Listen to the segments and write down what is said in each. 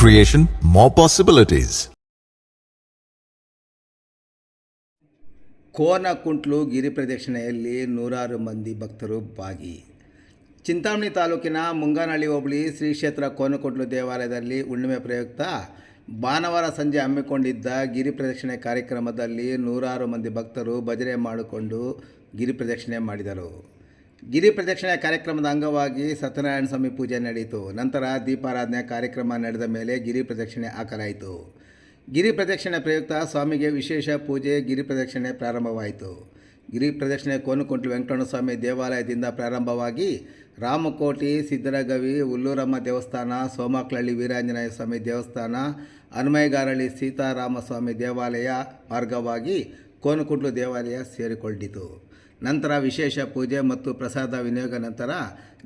creation, more possibilities. Konakuntlu ಗಿರಿ ಪ್ರದಕ್ಷಿಣೆಯಲ್ಲಿ ನೂರಾರು ಮಂದಿ ಭಕ್ತರು ಭಾಗಿ ಚಿಂತಾಮಣಿ ತಾಲೂಕಿನ ಮುಂಗಾನಹಳ್ಳಿ ಹೋಬಳಿ ಶ್ರೀ ಕ್ಷೇತ್ರ ಕೋನಕುಂಟ್ಲು ದೇವಾಲಯದಲ್ಲಿ ಹುಣ್ಣಿಮೆ ಪ್ರಯುಕ್ತ ಭಾನುವಾರ ಸಂಜೆ ಹಮ್ಮಿಕೊಂಡಿದ್ದ ಗಿರಿ ಪ್ರದಕ್ಷಿಣೆ ಕಾರ್ಯಕ್ರಮದಲ್ಲಿ ನೂರಾರು ಮಂದಿ ಭಕ್ತರು ಭಜನೆ ಮಾಡಿಕೊಂಡು ಗಿರಿ ಪ್ರದಕ್ಷಿಣೆ ಮಾಡಿದರು ಗಿರಿ ಪ್ರದಕ್ಷಿಣೆ ಕಾರ್ಯಕ್ರಮದ ಅಂಗವಾಗಿ ಸತ್ಯನಾರಾಯಣ ಸ್ವಾಮಿ ಪೂಜೆ ನಡೆಯಿತು. ನಂತರ ದೀಪಾರಾಧನೆ ಕಾರ್ಯಕ್ರಮ ನಡೆದ ಮೇಲೆ ಗಿರಿ ಪ್ರದಕ್ಷಿಣೆ ಹಾಕಲಾಯಿತು. ಗಿರಿ ಪ್ರದಕ್ಷಿಣೆ ಪ್ರಯುಕ್ತ ಸ್ವಾಮಿಗೆ ವಿಶೇಷ ಪೂಜೆ ಗಿರಿ ಪ್ರದಕ್ಷಿಣೆ ಪ್ರಾರಂಭವಾಯಿತು. ಗಿರಿ ಪ್ರದಕ್ಷಿಣೆ ಕೋನಕುಂಟ್ಲು ವೆಂಕಟರಮಣ ಸ್ವಾಮಿ ದೇವಾಲಯದಿಂದ ಪ್ರಾರಂಭವಾಗಿ ರಾಮಕೋಟಿ ಸಿದ್ದರಗವಿ ಉಲ್ಲೂರಮ್ಮ ದೇವಸ್ಥಾನ ಸೋಮಕ್ಲಹಳ್ಳಿ ವೀರಾಂಜನೇಯ ಸ್ವಾಮಿ ದೇವಸ್ಥಾನ ಹನುಮೈಗಾರಳ್ಳಿ ಸೀತಾರಾಮಸ್ವಾಮಿ ದೇವಾಲಯ ಮಾರ್ಗವಾಗಿ ಕೋನಕುಂಟ್ಲು ದೇವಾಲಯ ಸೇರಿಕೊಂಡಿತು ನಂತರ ವಿಶೇಷ ಪೂಜೆ ಮತ್ತು ಪ್ರಸಾದ ವಿನಿಯೋಗ ನಂತರ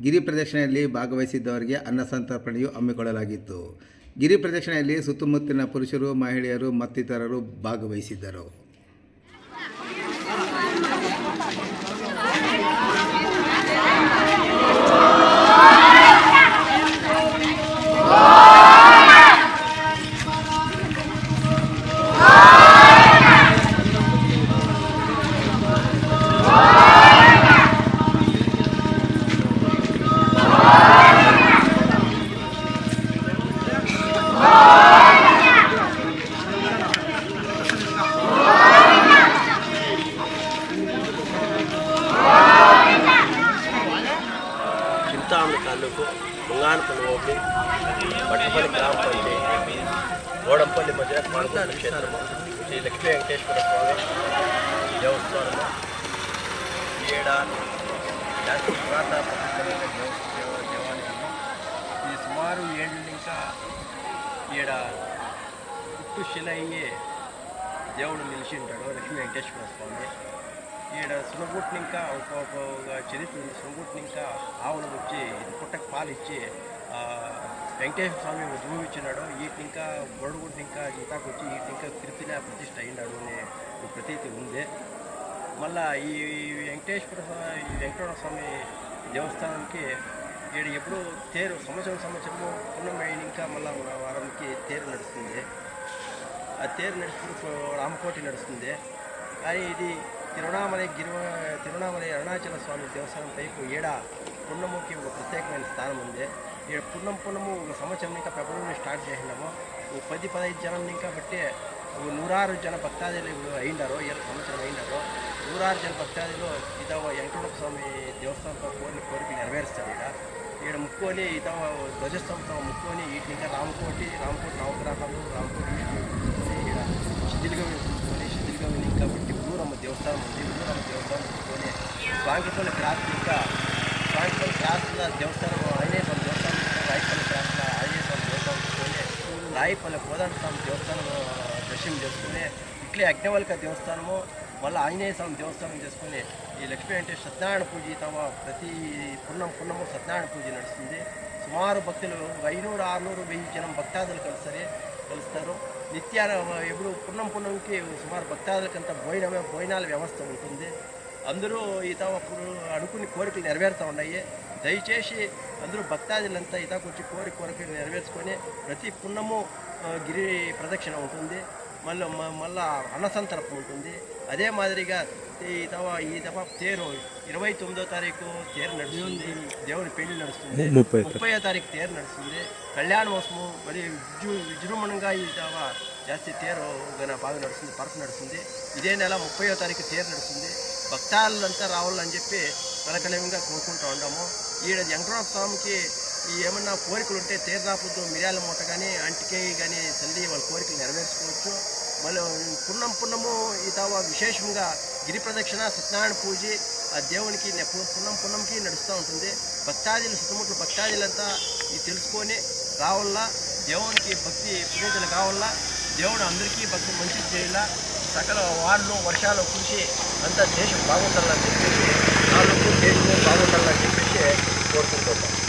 ಗಿರಿ ಪ್ರದಕ್ಷಿಣೆಯಲ್ಲಿ ಭಾಗವಹಿಸಿದ್ದವರಿಗೆ ಅನ್ನಸಂತರ್ಪಣೆಯು ಹಮ್ಮಿಕೊಳ್ಳಲಾಗಿತ್ತು. ಗಿರಿ ಪ್ರದಕ್ಷಿಣೆಯಲ್ಲಿ ಸುತ್ತಮುತ್ತಲಿನ ಪುರುಷರು, ಮಹಿಳೆಯರು ಮತ್ತಿತರರು ಭಾಗವಹಿಸಿದ್ದರು. చింతామణి తాలూకు ముంగానపల్లి ఓబ్లి పట్టపల్లి గ్రామ పంచాయతీ గోడంపల్లి మధ్య మంగాన క్షేత్రము శ్రీ లక్ష్మీ వెంకటేశ్వర స్వామి దేవస్థానము ఈ ఏడాది దానికి పురాతన ప్రసిద్ధమైన దేవాలయము. ఇది సుమారు ఏడు ఇంకా ఈడ పుట్టు శిల అయ్యి దేవుడు నిలిచి ఉంటాడు లక్ష్మీ వెంకటేశ్వర స్వామి. ఈడ సునగుట్ని ఇంకా ఒక ఒక చరిత్ర సునగుట్ని ఇంకా ఆవులు వచ్చి పుట్టకు పాలు ఇచ్చి వెంకటేశ్వర స్వామి ఉద్భవించినాడు వీటిని ఇంకా బొడగుడిని ఇంకా జీతాకొచ్చి వచ్చి వీటిని ఇంకా కీర్తిన ప్రతిష్ట అయినాడు అనే ప్రతీతి ఉంది. మళ్ళా ఈ వెంకటేశ్వర స్వామి ఈ స్వామి దేవస్థానానికి ఈడ ఎప్పుడు తేరు సంవత్సరం సంవత్సరము పున్నమైన ఇంకా మళ్ళా వారానికి తేరు నడుస్తుంది. ఆ తేరు నడుస్తున్నప్పుడు రామకోటి నడుస్తుంది. కానీ ఇది తిరువణామలై గిరివ తిరువణామలై అరుణాచల స్వామి దేవస్థానం పైపు ఏడ పున్నముకి ఒక ప్రత్యేకమైన స్థానం ఉంది. ఈ పున్నం పున్నము ఒక సంవత్సరం ఇంకా ఫిబ్రవరి స్టార్ట్ చేసినాము. ఓ పది పదహైదు జనం ఇంకా బట్టి ఒక నూరారు జన భక్తాదులు అయిండారు ఏడు సంవత్సరం అయిండారు నూరారు జన భక్తాదులు ఇదో వెంకటరమణ స్వామి దేవస్థానంతో కోరిన కోరిక నెరవేరుస్తారు ఇక్కడ ఈడ ముక్కోని ఇత ధ్వజస్తంభం ముక్కోని వీటి ఇంకా రామకోటి రామకోటి నవగ్రహాలు రామకోటి విష్ణువు ఈడ శిథిలిగవి చూసుకొని శిథిలిగవి ఇంకా పెట్టి ఊరమ్మ దేవస్థానం ఉంది. ఊరమ్మ దేవస్థానం చూసుకొని స్వామిపల్లి క్రాస్ ఇంకా స్వామిపల్లి క్రాస్ దేవస్థానం ఆంజనేయ స్వామి దేవస్థానం రాయిపల్లి క్రాస్ ఆంజనేయ స్వామి దేవస్థానం చూసుకొని రాయిపల్లి కోదండ స్వామి దేవస్థానం దర్శనం చేసుకుని ఇట్లే అగ్నివల్క దేవస్థానము మళ్ళీ ఆంజనేయ స్వామి దేవస్థానం చేసుకుని ఈ లక్ష్మీ అంటే సత్యనారాయణ పూజ తమ ప్రతి పున్నం పున్నము సత్యనారాయణ పూజ నడుస్తుంది. సుమారు భక్తులు ఐనూరు ఆరునూరు వెయ్యి జనం భక్తాదులు కలుస్తారు కలుస్తారు. నిత్యాన ఎప్పుడు పున్నం పున్నంకి సుమారు భక్తాదులకంతా భోజనమే భోజనాల వ్యవస్థ ఉంటుంది. అందరూ ఈత అప్పుడు అనుకుని కోరికలు నెరవేరుతూ ఉన్నాయి. దయచేసి అందరూ భక్తాదులంతా ఈతకు వచ్చి కోరి కోరికలు నెరవేర్చుకొని ప్రతి పున్నము గిరి ప్రదక్షిణ ఉంటుంది. మళ్ళీ మళ్ళా అన్నసంతరపు ఉంటుంది. అదే మాదిరిగా ఈ తవ ఈ తవ తేరు ఇరవై తొమ్మిదో తారీఖు తేరు నడుస్తుంది. దేవుని పెళ్ళి నడుస్తుంది. ముప్పై తారీఖు. తేరు నడుస్తుంది. కళ్యాణోత్సవం మరి విజృ విజృంభణంగా ఈ తవ జాస్తి తేరు గన బాగా నడుస్తుంది పరస నడుస్తుంది. ఇదే నెల ముప్పయో తారీఖు తేరు నడుస్తుంది. భక్తాలంతా రావాలని చెప్పి కలకలంగా కోరుకుంటూ ఉన్నాము. ఈడ వెంకటరామ స్వామికి ఏమన్నా కోరికలు ఉంటే తీర్థాపుద్దు మిరియాల మూట కానీ అంటికేయి కానీ చల్లి వాళ్ళ కోరికలు నెరవేర్చుకోవచ్చు. మళ్ళీ పున్నం పున్నము ఈ తావ విశేషంగా గిరి ప్రదక్షిణ సత్యనారాయణ పూజ ఆ దేవునికి పున్నం పున్నంకి నడుస్తూ ఉంటుంది. భక్తాదులు చుట్టుముట్ల భక్తాదులంతా ఇది తెలుసుకొని రావాలా దేవునికి భక్తి పూజలు కావాలా దేవుడు అందరికీ భక్తి మంచి చేయాలా సకల వార్లు వర్షాలు కురిసి అంతా దేశం బాగుంటుందని చెప్పేసి నాలుగు దేశం బాగుండాలని చెప్పేసి కోరుకుంటున్నాం.